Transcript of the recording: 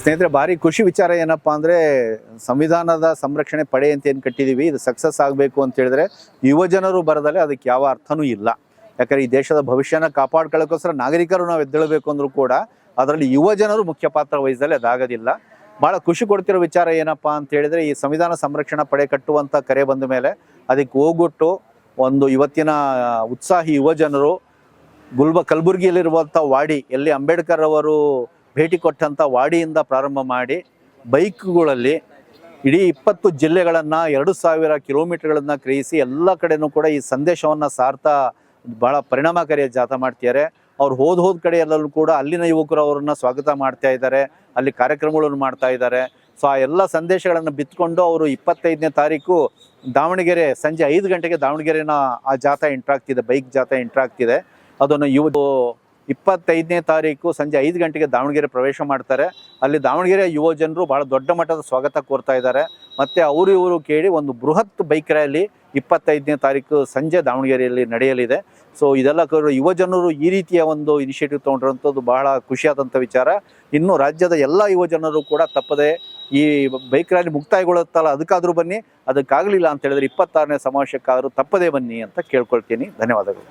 ಸ್ನೇಹಿತರೆ, ಭಾರಿ ಖುಷಿ ವಿಚಾರ ಏನಪ್ಪಾ ಅಂದರೆ ಸಂವಿಧಾನದ ಸಂರಕ್ಷಣೆ ಪಡೆ ಅಂತ ಏನು ಕಟ್ಟಿದ್ದೀವಿ ಇದು ಸಕ್ಸಸ್ ಆಗಬೇಕು ಅಂತ ಹೇಳಿದ್ರೆ ಯುವ ಜನರು ಬರದಲ್ಲೇ ಅದಕ್ಕೆ ಯಾವ ಅರ್ಥನೂ ಇಲ್ಲ. ಯಾಕಂದ್ರೆ ಈ ದೇಶದ ಭವಿಷ್ಯನ ಕಾಪಾಡ್ಕೊಳ್ಳೋಕ್ಕೋಸ್ಕರ ನಾಗರಿಕರು ನಾವು ಎದ್ದೇಳಬೇಕು ಅಂದರೂ ಕೂಡ ಅದರಲ್ಲಿ ಯುವ ಜನರು ಮುಖ್ಯ ಪಾತ್ರ ವಹಿಸದಲ್ಲಿ ಅದಾಗೋದಿಲ್ಲ. ಭಾಳ ಖುಷಿ ಕೊಡ್ತಿರೋ ವಿಚಾರ ಏನಪ್ಪಾ ಅಂತ ಹೇಳಿದ್ರೆ ಈ ಸಂವಿಧಾನ ಸಂರಕ್ಷಣಾ ಪಡೆ ಕಟ್ಟುವಂಥ ಕರೆ ಬಂದ ಮೇಲೆ ಅದಕ್ಕೆ ಹೋಗ್ಬಿಟ್ಟು ಒಂದು ಇವತ್ತಿನ ಉತ್ಸಾಹಿ ಯುವ ಜನರು ಗುಲ್ಬ ಕಲಬುರಗಿಯಲ್ಲಿರುವಂಥ ವಾಡಿ, ಎಲ್ಲಿ ಅಂಬೇಡ್ಕರ್ ಅವರು ಭೇಟಿ ಕೊಟ್ಟಂಥ ವಾಡಿಯಿಂದ ಪ್ರಾರಂಭ ಮಾಡಿ ಬೈಕ್ಗಳಲ್ಲಿ ಇಡೀ ಇಪ್ಪತ್ತು ಜಿಲ್ಲೆಗಳನ್ನು ಎರಡು ಸಾವಿರ ಕಿಲೋಮೀಟರ್ಗಳನ್ನು ಕ್ರಯಿಸಿ ಎಲ್ಲ ಕಡೆನೂ ಕೂಡ ಈ ಸಂದೇಶವನ್ನು ಸಾರ್ತಾ ಭಾಳ ಪರಿಣಾಮಕಾರಿಯಾಗಿ ಜಾಥಾ ಮಾಡ್ತಿದ್ದಾರೆ. ಅವ್ರು ಹೋದ ಹೋದ ಕಡೆ ಎಲ್ಲರೂ ಕೂಡ ಅಲ್ಲಿನ ಯುವಕರು ಅವರನ್ನು ಸ್ವಾಗತ ಮಾಡ್ತಾ ಇದ್ದಾರೆ. ಅಲ್ಲಿ ಕಾರ್ಯಕ್ರಮಗಳನ್ನು ಮಾಡ್ತಾ ಇದ್ದಾರೆ. ಸೊ ಆ ಎಲ್ಲ ಸಂದೇಶಗಳನ್ನು ಬಿತ್ಕೊಂಡು ಅವರು ಇಪ್ಪತ್ತೈದನೇ ತಾರೀಕು ದಾವಣಗೆರೆ ಸಂಜೆ ಐದು ಗಂಟೆಗೆ ದಾವಣಗೆರೆನ ಆ ಜಾಥಾ ಎಂಟ್ರಾಗ್ತಿದೆ ಬೈಕ್ ಜಾಥಾ ಎಂಟ್ರಾಗ್ತಿದೆ ಅದನ್ನು ಇವ ಇಪ್ಪತ್ತೈದನೇ ತಾರೀಕು ಸಂಜೆ ಐದು ಗಂಟೆಗೆ ದಾವಣಗೆರೆ ಪ್ರವೇಶ ಮಾಡ್ತಾರೆ. ಅಲ್ಲಿ ದಾವಣಗೆರೆ ಯುವ ಜನರು ಭಾಳ ದೊಡ್ಡ ಮಟ್ಟದ ಸ್ವಾಗತ ಕೋರ್ತಾ ಇದ್ದಾರೆ. ಮತ್ತು ಅವರು ಇವರು ಕೇಳಿ ಒಂದು ಬೃಹತ್ ಬೈಕ್ ರ್ಯಾಲಿ ಇಪ್ಪತ್ತೈದನೇ ತಾರೀಕು ಸಂಜೆ ದಾವಣಗೆರೆಯಲ್ಲಿ ನಡೆಯಲಿದೆ. ಸೊ ಇದೆಲ್ಲ ಯುವ ಜನರು ಈ ರೀತಿಯ ಒಂದು ಇನಿಷಿಯೇಟಿವ್ ತೊಗೊಂಡಿರುವಂಥದ್ದು ಬಹಳ ಖುಷಿಯಾದಂಥ ವಿಚಾರ. ಇನ್ನು ರಾಜ್ಯದ ಎಲ್ಲ ಯುವ ಜನರು ಕೂಡ ತಪ್ಪದೆ ಈ ಬೈಕ್ ರ್ಯಾಲಿ ಮುಕ್ತಾಯಗೊಳ್ಳುತ್ತಲ್ಲ, ಅದಕ್ಕಾದರೂ ಬನ್ನಿ. ಅದಕ್ಕಾಗಲಿಲ್ಲ ಅಂತ ಹೇಳಿದ್ರೆ ಇಪ್ಪತ್ತಾರನೇ ಸಮಾವೇಶಕ್ಕಾದರೂ ತಪ್ಪದೇ ಬನ್ನಿ ಅಂತ ಕೇಳ್ಕೊಳ್ತೀನಿ. ಧನ್ಯವಾದಗಳು.